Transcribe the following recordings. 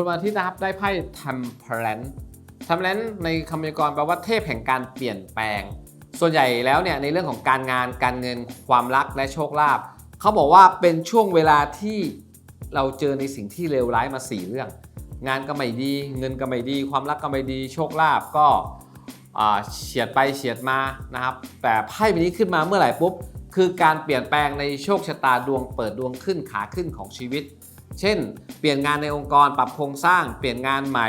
คนวันอาทิตย์นะครับได้ไพ่ temperance temperance ในคำพยากรณ์แปลว่าเทพแห่งการเปลี่ยนแปลง ส่วนใหญ่แล้วเนี่ยในเรื่องของการงานการเงินความรักและโชคลาภเขาบอกว่าเป็นช่วงเวลาที่เราเจอในสิ่งที่เลวร้ายมา 4 เรื่อง งานก็ไม่ดี เงินก็ไม่ดี ความรักก็ไม่ดี โชคลาภก็เฉียดไปเฉียดมานะครับ แต่ไพ่ใบนี้ขึ้นมาเมื่อไหร่ปุ๊บคือการเปลี่ยนแปลงในโชคชะตาดวงเปิดดวงขึ้นขาขึ้นของชีวิต เช่น เปลี่ยนงานในองค์กรปรับโครงสร้าง เปลี่ยนงานใหม่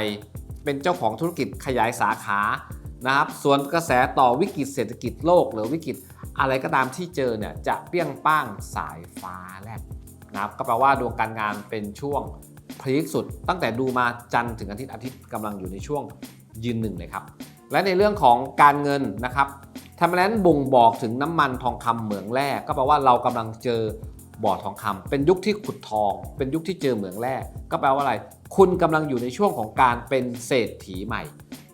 เป็นเจ้าของธุรกิจขยายสาขานะครับส่วนกระแสต่อวิกฤตเศรษฐกิจโลก หรือวิกฤตอะไรก็ตามที่เจอเนี่ยจะเปี้ยงป้างสายฟ้าแลบนะครับก็แปลว่าดวงการงานเป็นช่วงพีคสุด ตั้งแต่ดูมาจันทร์ถึงอาทิตย์อาทิตย์กำลังอยู่ในช่วงยืนหนึ่งเลยครับ และในเรื่องของการเงินนะครับทำนั้นบ่งบอกถึงน้ำมันทองคำเหมืองแร่ก็แปลว่าเรากำลังเจอ บ่อทองคำเป็นยุคที่ขุดทอง เป็นยุคที่เจอเหมืองแร่ก็แปลว่าอะไร คุณกำลังอยู่ในช่วงของการเป็นเศรษฐีใหม่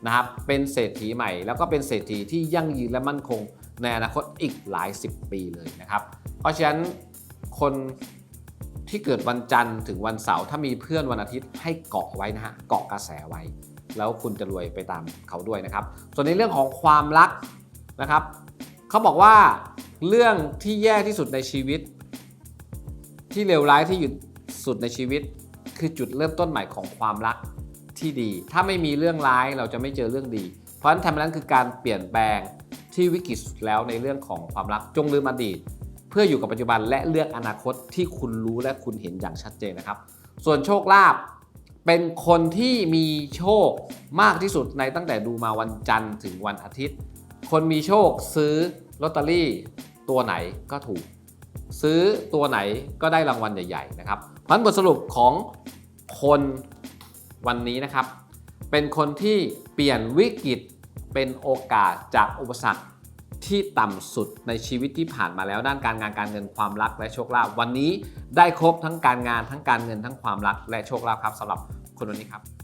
นะครับเป็นเศรษฐีใหม่ แล้วก็เป็นเศรษฐีที่ยั่งยืนและมั่นคง ในอนาคตอีกหลาย 10 ปีเลยนะครับ เพราะฉะนั้นคนที่เกิดวันจันทร์ถึงวันเสาร์ถ้ามีเพื่อนวันอาทิตย์ให้เกาะไว้นะฮะเกาะกระแสไว้ แล้วคุณจะรวยไปตามเขาด้วยนะครับ ส่วนในเรื่องของความรักนะครับเขาบอกว่าเรื่องที่แย่ที่สุดในชีวิต ที่เลวร้ายที่อยู่สุดในชีวิต คือจุดเริ่มต้นใหม่ของความรักที่ดี ถ้าไม่มีเรื่องร้ายเราจะไม่เจอเรื่องดี เพราะฉะนั้นทำนั้นคือการเปลี่ยนแปลงที่วิกฤตสุดแล้วในเรื่องของความรักจงลืมอดีต เพื่ออยู่กับปัจจุบันและเลือกอนาคตที่คุณรู้และคุณเห็นอย่างชัดเจนนะครับ ส่วนโชคลาภเป็นคนที่มีโชคมากที่สุดในตั้งแต่ดูมาวันจันทร์ถึงวันอาทิตย์ คนมีโชคซื้อลอตเตอรี่ตัวไหนก็ถูก ซื้อตัวไหนก็ได้รางวัลใหญ่ๆนะครับพันบทสรุปของคนวันนี้นะครับ เป็นคนที่เปลี่ยนวิกฤตเป็นโอกาสจากอุปสรรคที่ต่ำสุดในชีวิตที่ผ่านมาแล้วด้านการงานการเงินความรักและโชคลาภวันนี้ได้ครบทั้งการงานทั้งการเงินทั้งความรักและโชคลาภครับสำหรับคนวันนี้ครับ